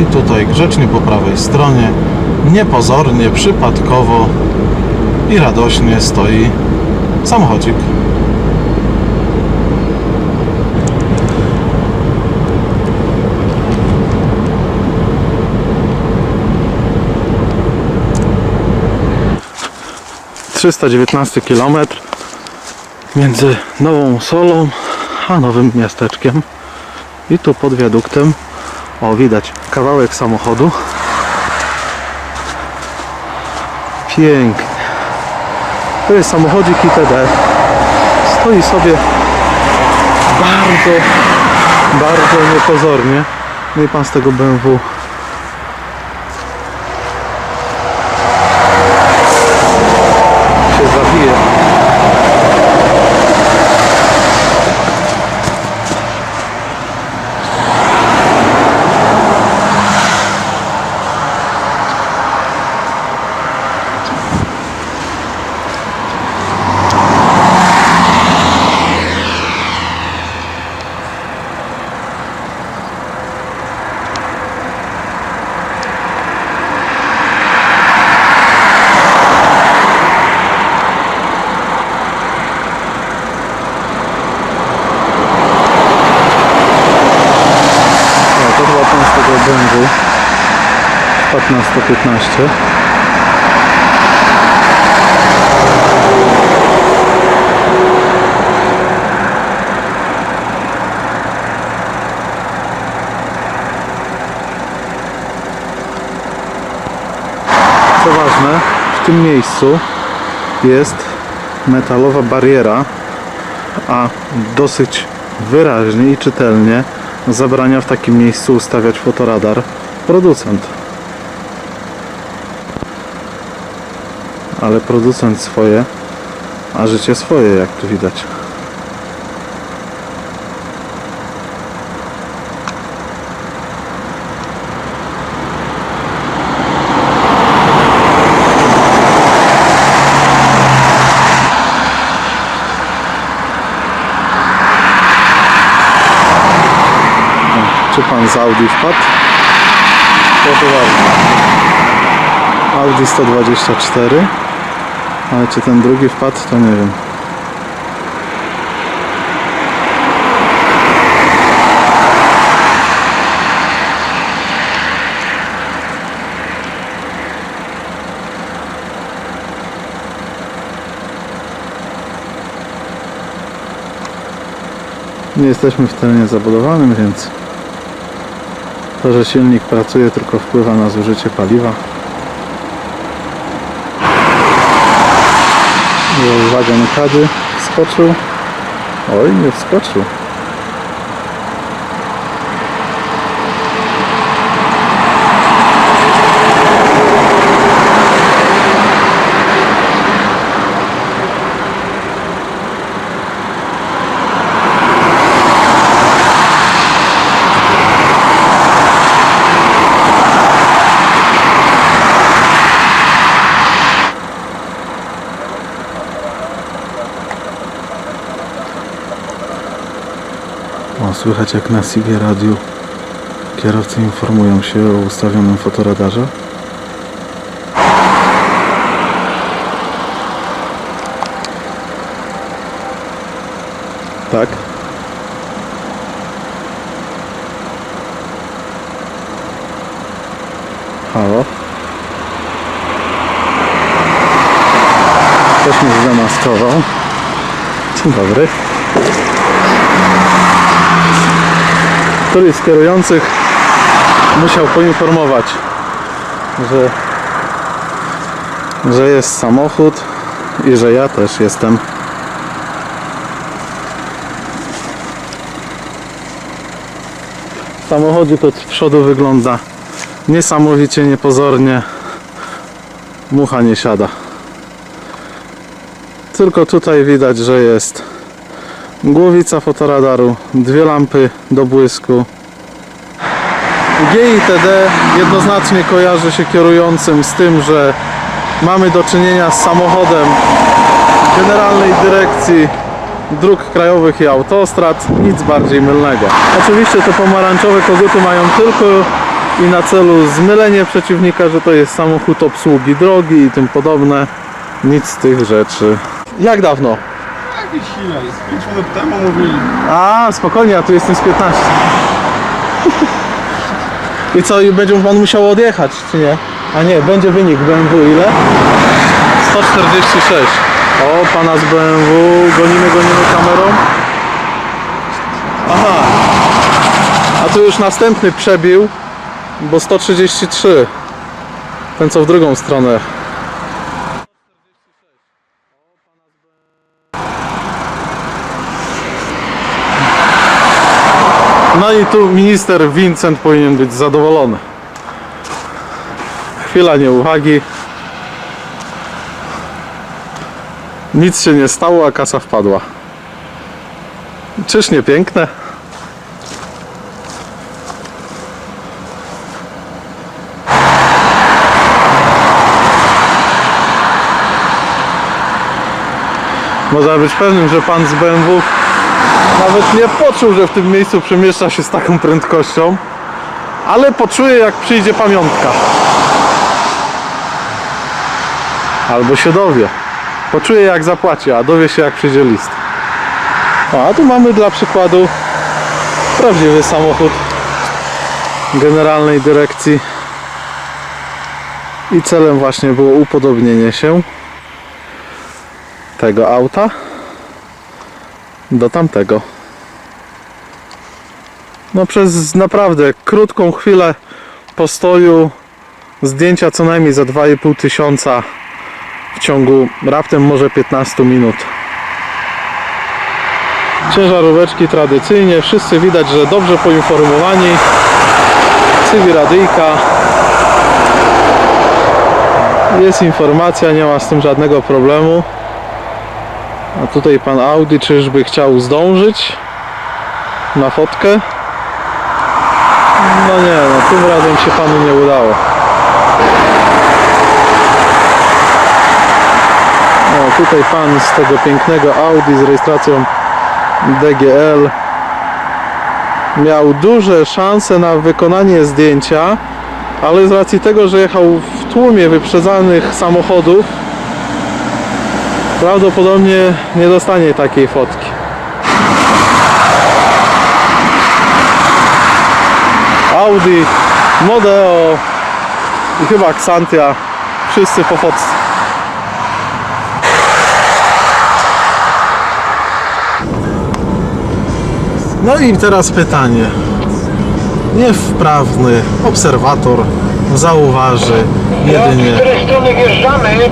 I tutaj grzecznie po prawej stronie, niepozornie, przypadkowo i radośnie stoi samochodzik. Trzysta dziewiętnasty kilometr między Nową Solą a Nowym Miasteczkiem. I tu pod wiaduktem, o widać kawałek samochodu. Pięknie. To jest samochodzik ITD. Stoi sobie bardzo, bardzo niepozornie. No i pan z tego BMW się zawije. No, to chyba na 115. Co ważne, w tym miejscu jest metalowa bariera, a dosyć wyraźnie i czytelnie zabrania w takim miejscu ustawiać fotoradar producent. Ale producent swoje, a życie swoje, jak tu widać. Czy pan z Audi wpadł? Proszę bardzo. Audi 124. Ale czy ten drugi wpadł, to nie wiem. Nie jesteśmy w terenie zabudowanym, więc to, że silnik pracuje, tylko wpływa na zużycie paliwa. Wagon kady wskoczył. Oj, nie wskoczył. Słychać jak na Sigie radiu kierowcy informują się o ustawionym fotoradarze. Tak. Halo. Ktoś mnie zdemaskował. Dzień dobry. Któryś z kierujących musiał poinformować, że, że jest samochód i że ja też jestem. Samochodzik od przodu wygląda niesamowicie niepozornie. Mucha nie siada. Tylko tutaj widać, że jest głowica fotoradaru, dwie lampy do błysku. GITD jednoznacznie kojarzy się kierującym z tym, że mamy do czynienia z samochodem Generalnej Dyrekcji Dróg Krajowych i Autostrad, nic bardziej mylnego. Oczywiście te pomarańczowe koguty mają tylko i na celu zmylenie przeciwnika, że to jest samochód obsługi drogi i tym podobne. Nic z tych rzeczy. Jak dawno? Jakieś ile? Z 5 minut temu mówili. A, spokojnie, ja tu jestem z 15. I co, i będzie pan musiał odjechać, czy nie? A nie, będzie wynik BMW ile? 146. O, pana z BMW, gonimy, gonimy kamerą. Aha. A tu już następny przebił, bo 133. Ten co w drugą stronę. No i tu minister Vincent powinien być zadowolony. Chwila nieuwagi. Nic się nie stało, a kasa wpadła. Czyż nie piękne? Można być pewnym, że pan z BMW nawet nie poczuł, że w tym miejscu przemieszcza się z taką prędkością, ale poczuje jak przyjdzie pamiątka. Albo się dowie. Poczuje jak zapłaci, a dowie się jak przyjdzie list. A tu mamy dla przykładu prawdziwy samochód generalnej dyrekcji. I celem właśnie było upodobnienie się tego auta do tamtego. No przez naprawdę krótką chwilę postoju zdjęcia co najmniej za 2,5 tysiąca w ciągu raptem może 15 minut. Ciężaróweczki tradycyjnie, wszyscy widać, że dobrze poinformowani. Cywi radyjka. Jest informacja, nie ma z tym żadnego problemu. A tutaj pan Audi czyżby chciał zdążyć na fotkę? No nie, no tym razem się panu nie udało. No tutaj pan z tego pięknego Audi z rejestracją DGL miał duże szanse na wykonanie zdjęcia, ale z racji tego, że jechał w tłumie wyprzedzanych samochodów, prawdopodobnie nie dostanie takiej fotki. Audi, Modeo i chyba Xantia, wszyscy po fotce. No i teraz pytanie. Niewprawny obserwator zauważy jedynie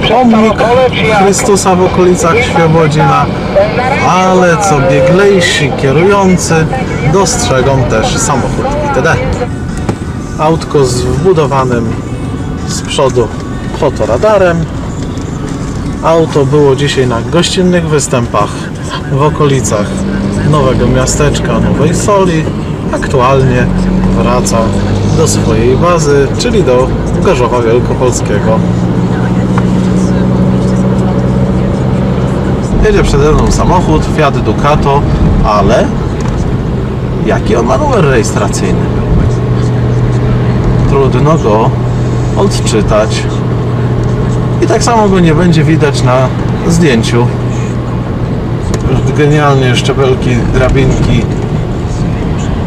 pomnik? Chrystusa w okolicach Świebodzina, ale co bieglejsi kierujący dostrzegą też samochód ITD. Autko z wbudowanym z przodu fotoradarem. Auto było dzisiaj na gościnnych występach w okolicach Nowego Miasteczka, Nowej Soli. Aktualnie wraca do swojej bazy, czyli do Gorzowa Wielkopolskiego. Jedzie przede mną samochód Fiat Ducato, ale jaki on ma numer rejestracyjny? Trudno go odczytać. I tak samo go nie będzie widać na zdjęciu. Genialnie szczebelki, drabinki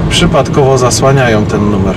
przypadkowo zasłaniają ten numer.